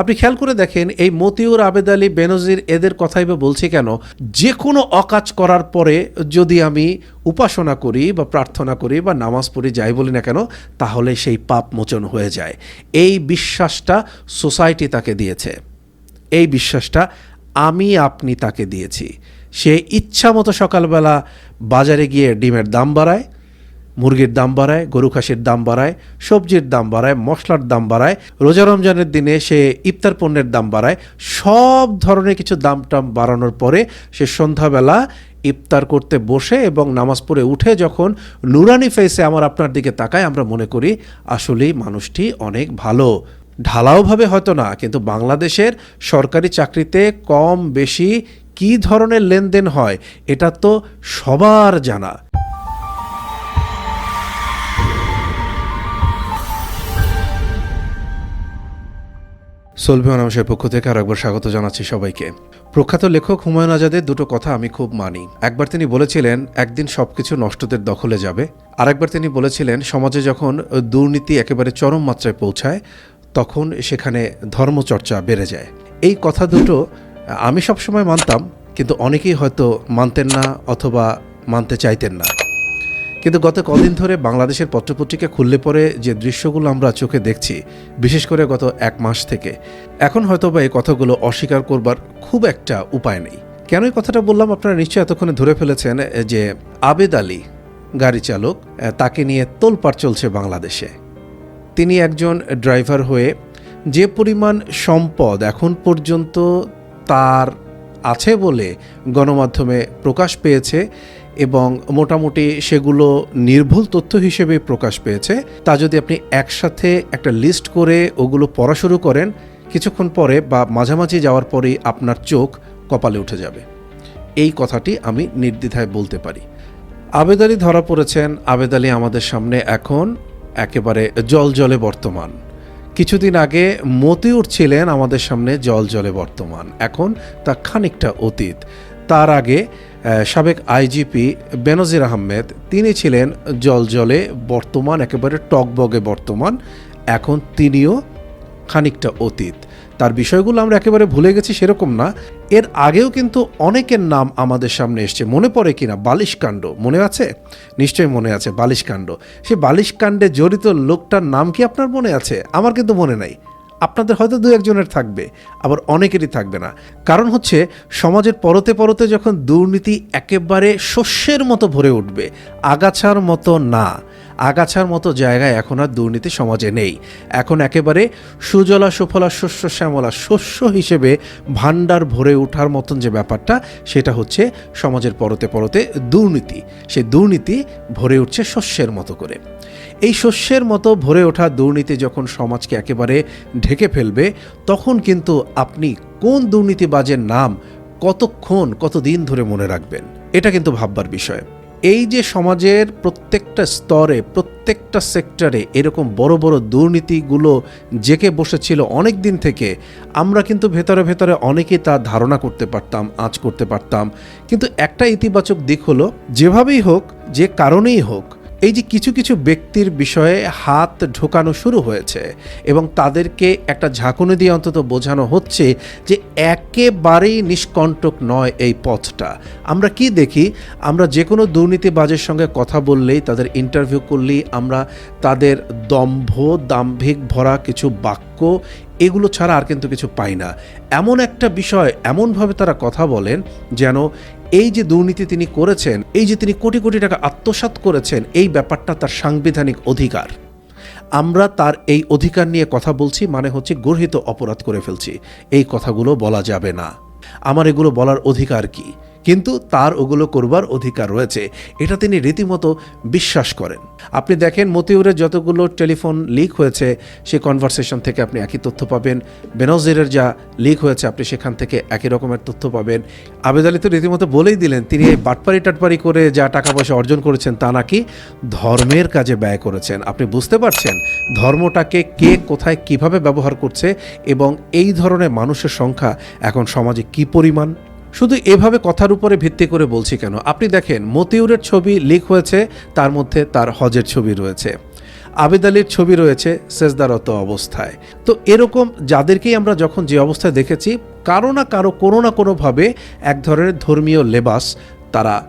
আপনি খেয়াল করে দেখেন, এই মতিউর, আবেদ আলী, বেনজির এদের কথাই বা বলছি কেন? যে কোনো অকাজ করার পরে যদি আমি উপাসনা করি বা প্রার্থনা করি বা নামাজ পড়ি, যাই বলি না কেন, তাহলে সেই পাপ মোচন হয়ে যায়। এই বিশ্বাসটা সোসাইটি তাকে দিয়েছে। এই বিশ্বাসটা আমি, আপনি তাকে দিয়েছি। সে ইচ্ছা মতো সকালবেলা বাজারে গিয়ে ডিমের দাম বাড়ায় মুরগির দাম বাড়ায়, গরু খাসির দাম বাড়ায়, সবজির দাম বাড়ায়, মশলার দাম বাড়ায়, রোজা রমজানের দিনে সে ইফতার পণ্যের দাম বাড়ায়, সব ধরনের কিছু দাম টাম বাড়ানোর পরে সে সন্ধ্যাবেলা ইফতার করতে বসে এবং নামাজ পড়ে উঠে যখন নুরানি ফেসে আমার আপনার দিকে তাকায়, আমরা মনে করি আসলেই মানুষটি অনেক ভালো। ঢালাওভাবে হয়তো না, কিন্তু বাংলাদেশের সরকারি চাকরিতে কম বেশি কী ধরনের লেনদেন হয়, এটা তো সবার জানা। সলভি মানুষের পক্ষ থেকে আর একবার স্বাগত জানাচ্ছি সবাইকে। প্রখ্যাত লেখক হুমায়ুন আজাদের দুটো কথা আমি খুব মানি। একবার তিনি বলেছিলেন, একদিন সবকিছু নষ্টদের দখলে যাবে। আরেকবার তিনি বলেছিলেন, সমাজে যখন দুর্নীতি একেবারে চরম মাত্রায় পৌঁছায়, তখন সেখানে ধর্মচর্চা বেড়ে যায়। এই কথা দুটো আমি সবসময় মানতাম, কিন্তু অনেকেই হয়তো মানতেন না অথবা মানতে চাইতেন না। কিন্তু গত কদিন ধরে বাংলাদেশের পত্রপত্রিকা খুললে পরে যে দৃশ্যগুলো আমরা চোখে দেখছি, বিশেষ করে গত এক মাস থেকে, এখন হয়তো বা এই কথাগুলো অস্বীকার করবার খুব একটা উপায় নেই। কেন এই কথাটা বললাম? আপনারা নিশ্চয়ই এতক্ষণে ধরে ফেলেছেন যে আবেদ আলী গাড়ি চালক তাকে নিয়ে তোলপাড় চলছে বাংলাদেশে। তিনি একজন ড্রাইভার হয়ে যে পরিমাণ সম্পদ এখন পর্যন্ত তার আছে বলে গণমাধ্যমে প্রকাশ পেয়েছে এবং মোটামুটি সেগুলো নির্ভুল তথ্য হিসেবে প্রকাশ পেয়েছে। তা যদি আপনি একসাথে একটা লিস্ট করে ওগুলো পড়া শুরু করেন, কিছুক্ষণ পরে বা মাঝামাঝি যাওয়ার পরেই আপনার চোখ কপালে উঠে যাবে। এই কথাটি আমি নির্দ্বিধায় বলতে পারি। আবেদ আলী ধরা পড়েছেন। আবেদ আলী আমাদের সামনে এখন একেবারে জল জলে বর্তমান। কিছুদিন আগে মতিউর ছিলেন আমাদের সামনে জল জলে বর্তমান। এখন তা খানিকটা অতীত। তার আগে সাবেক আইজিপি বেনজির আহমেদ, তিনি ছিলেন জল জলে বর্তমান, একেবারে টকবগে বর্তমান। এখন তিনিও খানিকটা অতীত। তার বিষয়গুলো আমরা একেবারে ভুলে গেছি, সেরকম না। এর আগেও কিন্তু অনেকের নাম আমাদের সামনে এসছে। মনে পড়ে কিনা? বালিশকাণ্ড মনে আছে? নিশ্চয়ই মনে আছে বালিশকাণ্ড সেই বালিশকাণ্ডে জড়িত লোকটার নাম কি আপনার মনে আছে? আমার কিন্তু মনে নাই। আপনাদের হয়তো দু একজনের থাকবে, আবার অনেকেরই থাকবে না। কারণ হচ্ছে, সমাজের পরতে পরতে যখন দুর্নীতি একেবারে শস্যের মতো ভরে উঠবে, আগাছার মতো না। আগাছার মতো জায়গায় এখন আর দুর্নীতি সমাজে নেই। এখন একেবারে সুজলা, সুফলা, শস্য, শ্যামলা, শস্য হিসেবে ভাণ্ডার ভরে ওঠার মতন যে ব্যাপারটা, সেটা হচ্ছে সমাজের পরতে পরতে দুর্নীতি। সে দুর্নীতি ভরে উঠছে শস্যের মতো করে। এই শস্যের মতো ভরে ওঠা দুর্নীতি যখন সমাজকে একেবারে ঢেকে ফেলবে, তখন কিন্তু আপনি কোন দুর্নীতিবাজের নাম কতক্ষণ, কতদিন ধরে মনে রাখবেন? এটা কিন্তু ভাববার বিষয়। এই যে সমাজের প্রত্যেকটা স্তরে, প্রত্যেকটা সেক্টরে এরকম বড় বড় দুর্নীতিগুলো জেকে বসেছিল অনেক দিন থেকে, আমরা কিন্তু ভেতরে ভেতরে অনেকেই তা ধারণা করতে পারতাম, আঁচ করতে পারতাম। কিন্তু একটা ইতিবাচক দিক হলো, যেভাবেই হোক, যে কারণেই হোক এই যে কিছু কিছু ব্যক্তির বিষয়ে হাত ঢোকানো শুরু হয়েছে এবং তাদেরকে একটা ঝাঁকুনি দিয়ে অন্তত বোঝানো হচ্ছে যে একেবারেই নিষ্কণ্টক নয় এই পথটা। আমরা কি দেখি? আমরা যে কোনো দুর্নীতিবাজের সঙ্গে কথা বললেই, তাদের ইন্টারভিউ করলেই আমরা তাদের দম্ভ, দাম্ভিক, ভরা কিছু বাক্য, এগুলো ছাড়া আর কিন্তু কিছু পাই না। এমন একটা বিষয়, এমনভাবে তারা কথা বলেন যেন এই যে দুর্নীতি তিনি করেছেন, এই যে তিনি কোটি কোটি টাকা আত্মসাত করেছেন, এই ব্যাপারটা তার সাংবিধানিক অধিকার। আমরা তার এই অধিকার নিয়ে কথা বলছি মানে হচ্ছে গর্হিত অপরাধ করে ফেলছি। এই কথাগুলো বলা যাবে না। আমার এগুলো বলার অধিকার কি? কিন্তু তার ওগুলো করবার অধিকার রয়েছে। এটা তিনি রীতিমতো বিশ্বাস করেন। আপনি দেখেন মতিউরের যতগুলো টেলিফোন লিক হয়েছে সেই কনভারসেশন থেকে আপনি একই তথ্য পাবেন। বেনজিরের যা লিক হয়েছে, আপনি সেখান থেকে একই রকমের তথ্য পাবেন। আবেদ আলী তো রীতিমতো বলেই দিলেন, তিনি এই বাটপারি টাটপারি করে যা টাকা পয়সা অর্জন করেছেন, তা নাকি ধর্মের কাজে ব্যয় করেছেন। আপনি বুঝতে পারছেন ধর্মটাকে কে কোথায় কীভাবে ব্যবহার করছে এবং এই ধরনের মানুষের সংখ্যা এখন সমাজে কি পরিমাণ? শুধু এভাবে কথার উপরে ভিত্তি করে বলছি কেন? আপনি দেখেন, মতিউরের ছবি লিক হয়েছে, তার মধ্যে তার হজের ছবি রয়েছে। আবেদ আলীর ছবি রয়েছে, সেজদারত অবস্থায়। তো এরকম যাদেরকেই আমরা যখন যে অবস্থায় দেখেছি, কারও না কারও, কোনো না কোনোভাবে এক ধরনের ধর্মীয় লেবাস তারা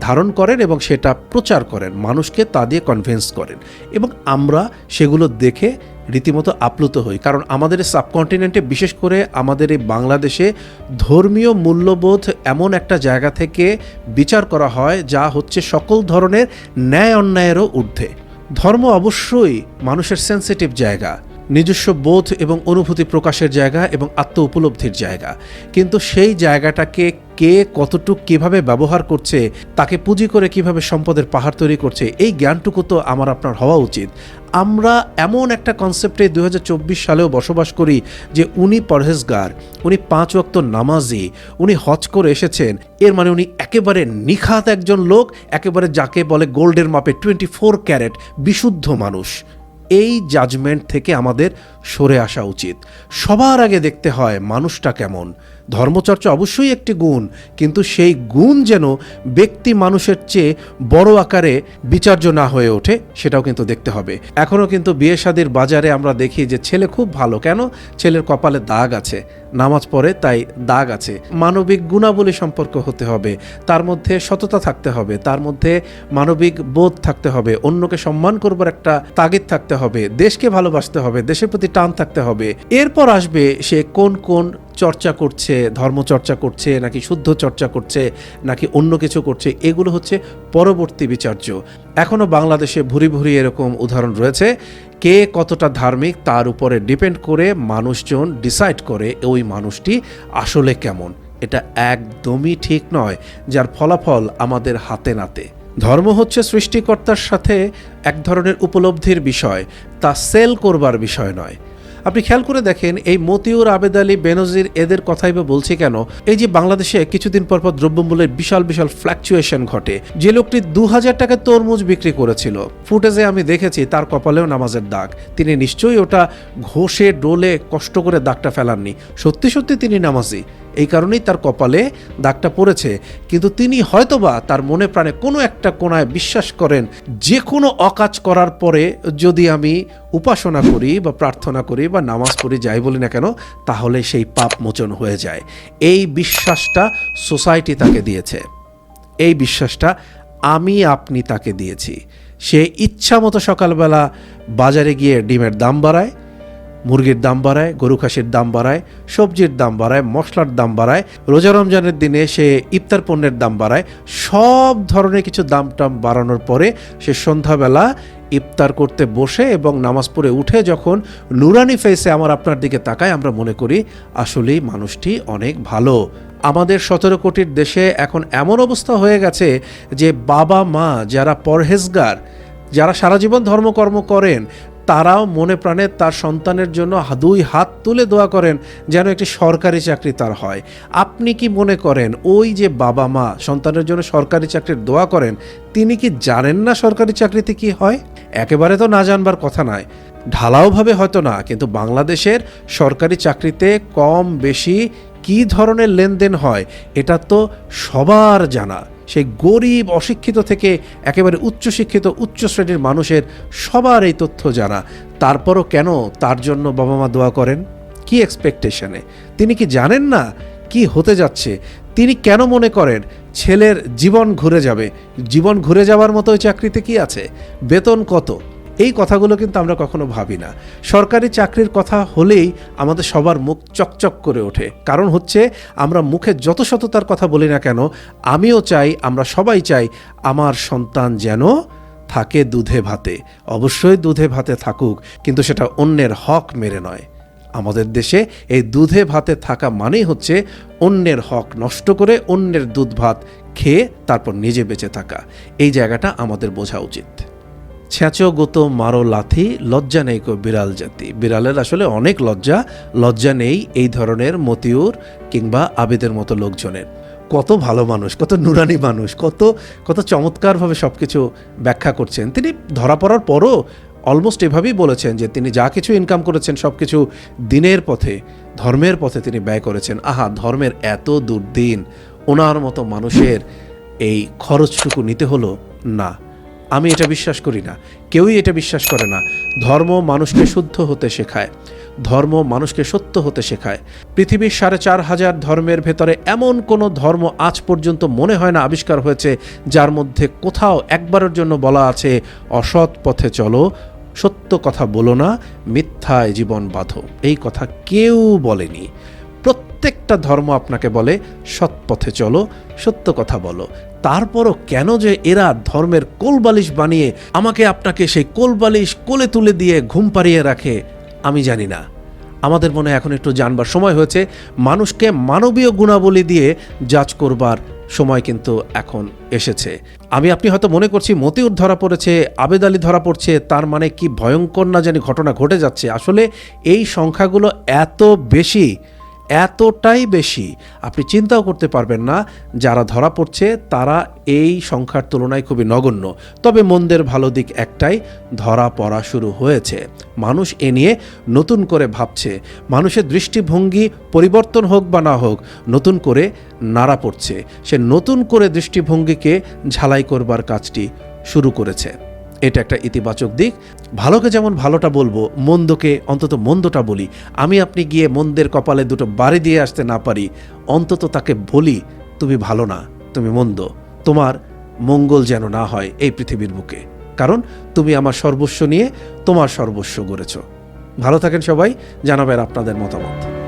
ধারণ করেন এবং সেটা প্রচার করেন। মানুষকে তা দিয়ে কনভিন্স করেন। এবং আমরা সেগুলো দেখে রীতিমতো আপ্লুত হই। কারণ আমাদের সাবকন্টিনেন্টে, বিশেষ করে আমাদের এই বাংলাদেশে ধর্মীয় মূল্যবোধ এমন একটা জায়গা থেকে বিচার করা হয়, যা হচ্ছে সকল ধরনের ন্যায় অন্যায়েরও ঊর্ধ্বে। ধর্ম অবশ্যই মানুষের সেন্সিটিভ জায়গা, নিজস্ব বোধ এবং অনুভূতি প্রকাশের জায়গা এবং আত্ম উপলব্ধির জায়গা। কিন্তু সেই জায়গাটাকে কে কতটুক কীভাবে ব্যবহার করছে, তাকে পুঁজি করে কীভাবে সম্পদের পাহাড় তৈরি করছে, এই জ্ঞানটুকু তো আমার আপনার হওয়া উচিত। আমরা এমন একটা কনসেপ্টে দুহাজার চব্বিশ সালেও বসবাস করি যে উনি পরহেজগার, উনি পাঁচ ওয়াক্ত নামাজি, উনি হজ করে এসেছেন, এর মানে উনি একেবারে নিখাত একজন লোক, একেবারে যাকে বলে গোল্ডের মাপে টোয়েন্টি ফোর ক্যারেট বিশুদ্ধ মানুষ। এই জাজমেন্ট থেকে আমাদের সরে আসা উচিত। সবার আগে দেখতে হয় মানুষটা কেমন। ধর্মচর্চা অবশ্যই একটি গুণ, কিন্তু সেই গুণ যেন ব্যক্তি মানুষের চেয়ে বড় আকারে বিচার্য না হয়ে ওঠে, সেটাও কিন্তু দেখতে হবে। এখনও কিন্তু বিয়ে শাদির বাজারে আমরা দেখি যে ছেলে খুব ভালো। কেন? ছেলের কপালে দাগ আছে। নামাজ পড়ে তাই দাগ আছে। মানবিক গুণাবলী সম্পর্ক হতে হবে, তার মধ্যে সততা থাকতে হবে, তার মধ্যে মানবিক বোধ থাকতে হবে, অন্যকে সম্মান করবার একটা তাগিদ থাকতে হবে, দেশকে ভালোবাসতে হবে, দেশের প্রতি টান থাকতে হবে। এরপর আসবে সে কোন কোন চর্চা করছে, ধর্ম চর্চা করছে, নাকি শুদ্ধ চর্চা করছে, নাকি অন্য কিছু করছে, এগুলো হচ্ছে পরবর্তী বিচার্য। এখনও বাংলাদেশে ভুরি ভুরি এরকম উদাহরণ রয়েছে। কে কতটা ধার্মিক তার উপরে ডিপেন্ড করে মানুষজন ডিসাইড করে ওই মানুষটি আসলে কেমন। এটা একদমই ঠিক নয়, যার ফলাফল আমাদের হাতে নাতে। ধর্ম হচ্ছে সৃষ্টিকর্তার সাথে এক ধরনের উপলব্ধির বিষয়, তা সেল করবার বিষয় নয়। আপনি খেয়াল করে দেখেন, এই মতিউর, আবেদ আলী, বেনজির এদের কথাই বা বলছি কেন? এই যে বাংলাদেশে কিছুদিন পর পর দ্রব্যমূল্যের বিশাল বিশাল ফ্ল্যাকচুয়েশন ঘটে। যে লোকটি দু হাজার টাকার তরমুজ বিক্রি করেছিল, ফুটেজে আমি দেখেছি তার কপালেও নামাজের দাগ। তিনি নিশ্চয়ই ওটা ঘষে, ডোলে কষ্ট করে দাগটা ফেলাননি। সত্যি সত্যি তিনি নামাজি। এই কারণেই তার কপালে দাগটা পড়েছে। কিন্তু তিনি হয়তোবা তার মনে প্রাণে কোনো একটা কোনায় বিশ্বাস করেন, যে কোনো অকাজ করার পরে যদি আমি উপাসনা করি বা প্রার্থনা করি বা নামাজ পড়ি যাই বলি না কেন, তাহলে সেই পাপ মোচন হয়ে যায়। এই বিশ্বাসটা সোসাইটি তাকে দিয়েছে। এই বিশ্বাসটা আমি, আপনি তাকে দিয়েছি। সে ইচ্ছা মতো সকালবেলা বাজারে গিয়ে ডিমের দাম বাড়ায়, মুরগির দাম বাড়ায়, গরু খাসির দাম বাড়ায়, সবজির দাম বাড়ায়, মশলার দাম বাড়ায়, রোজা রমজানের দিনে সে ইফতার পণ্যের দাম বাড়ায়, সব ধরনের কিছু দাম টাম বাড়ানোর পরে সে সন্ধ্যাবেলা ইফতার করতে বসে এবং নামাজ পড়ে উঠে যখন নুরানি ফেসে আমার আপনার দিকে তাকায়, আমরা মনে করি, আসলেই মানুষটি অনেক ভালো। আমাদের সতেরো কোটির দেশে এখন এমন অবস্থা হয়ে গেছে যে বাবা মা যারা পরহেজগার, যারা সারা জীবন ধর্মকর্ম করেন, তারাও মনে প্রাণে তার সন্তানের জন্য দুই হাত তুলে দোয়া করেন যেন একটি সরকারি চাকরি তার হয়। আপনি কি মনে করেন, ওই যে বাবা মা সন্তানের জন্য সরকারি চাকরির দোয়া করেন, তিনি কি জানেন না সরকারি চাকরিতে কি হয়? একেবারে তো না জানবার কথা নয়। ঢালাওভাবে হয়তো না, কিন্তু বাংলাদেশের সরকারি চাকরিতে কম বেশি কী ধরনের লেনদেন হয়, এটা তো সবার জানা। সেই গরিব, অশিক্ষিত থেকে একেবারে উচ্চশিক্ষিত উচ্চ শ্রেণির মানুষের সবার এই তথ্য জানা। তারপরও কেন তার জন্য বাবা মা দোয়া করেন? কি এক্সপেকটেশনে তিনি কি জানেন না কি হতে যাচ্ছে? তিনি কেন মনে করেন ছেলের জীবন ঘুরে যাবে। জীবন ঘুরে যাওয়ার মতো ওই চাকরিতে কি আছে? বেতন কত? এই কথাগুলো কিন্তু আমরা কখনো ভাবি না। সরকারি চাকরির কথা হলেই আমাদের সবার মুখ চকচক করে ওঠে। কারণ হচ্ছে, আমরা মুখে যত সততার কথা বলি না কেন, আমিও চাই, আমরা সবাই চাই, আমার সন্তান যেন থাকে দুধে ভাতে। অবশ্যই দুধে ভাতে থাকুক, কিন্তু সেটা অন্যের হক মেরে নয়। আমাদের দেশে এই দুধে ভাতে থাকা মানেই হচ্ছে অন্যের হক নষ্ট করে অন্যের দুধ ভাত খেয়ে তারপর নিজে বেঁচে থাকা। এই জায়গাটা আমাদের বোঝা উচিত। ছ্যাঁচো, গোতো, মারো, লাথি, লজ্জা নেই কো বিড়াল জাতি। বিড়ালের আসলে অনেক লজ্জা। লজ্জা নেই এই ধরনের মতিউর কিংবা আবেদের মতো লোকজনের। কত ভালো মানুষ, কত নুরানি মানুষ, কত কত চমৎকারভাবে সব কিছু ব্যাখ্যা করছেন। তিনি ধরা পড়ার পরও অলমোস্ট এভাবেই বলেছেন যে তিনি যা কিছু ইনকাম করেছেন, সব কিছু দিনের পথে, ধর্মের পথে তিনি ব্যয় করেছেন। আহা, ধর্মের এত দুর্দিন, ওনার মতো মানুষের এই খরচটুকু নিতে হলো না। আমি এটা বিশ্বাস করি না। কেউই এটা বিশ্বাস করে না। ধর্ম মানুষকে শুদ্ধ হতে শেখায়। ধর্ম মানুষকে সত্য হতে শেখায়। পৃথিবীর সাড়ে চার হাজার ধর্মের ভেতরে এমন কোনো ধর্ম আজ পর্যন্ত মনে হয় না আবিষ্কার হয়েছে, যার মধ্যে কোথাও একবারের জন্য বলা আছে, অসৎ পথে চলো সত্য কথা বলো না, মিথ্যায় জীবন বাঁধো। এই কথা কেউ বলেনি। প্রত্যেকটা ধর্ম আপনাকে বলে সৎ পথে চলো, সত্য কথা বলো। তারপরও কেন যে এরা ধর্মের কোলবালিশ বানিয়ে আমাকে আপনাকে সেই কোলবালিশ কোলে তুলে দিয়ে ঘুম পাড়িয়ে রাখে, আমি জানি না। আমাদের মনে এখন একটু জানবার সময় হয়েছে। মানুষকে মানবীয় গুণাবলী দিয়ে জাজ করবার সময় কিন্তু এখন এসেছে। আমি আপনি হয়তো মনে করছি মতিউর ধরা পড়েছে, আবেদ আলী ধরা পড়ছে, তার মানে কি ভয়ঙ্কর না জানি ঘটনা ঘটে যাচ্ছে। আসলে এই সংখ্যাগুলো এত বেশি এতটাই বেশি আপনি চিন্তাও করতে পারবেন না, যারা ধরা পড়ছে তারা এই সংখ্যার তুলনায় খুবই নগণ্য। তবে মন্দের ভালো দিক একটাই, ধরা পড়া শুরু হয়েছে। মানুষ এ নিয়ে নতুন করে ভাবছে। মানুষের দৃষ্টিভঙ্গি পরিবর্তন হোক বা না হোক, নতুন করে নাড়া পড়ছে। সে নতুন করে দৃষ্টিভঙ্গিকে ঝালাই করবার কাজটি শুরু করেছে। এটা একটা ইতিবাচক দিক। ভালোকে যেমন ভালোটা বলব, মন্দকে, অন্তত মন্দটা বলি। আমি আপনি গিয়ে মন্দের কপালে দুটো বাড়ি দিয়ে আসতে না পারি, অন্তত তাকে বলি, তুমি ভালো না, তুমি মন্দ। তোমার মঙ্গল যেন না হয় এই পৃথিবীর বুকে। কারণ তুমি আমার সর্বস্ব নিয়ে তোমার সর্বস্ব গড়েছ। ভালো থাকেন সবাই, জানাবেন আপনাদের মতামত।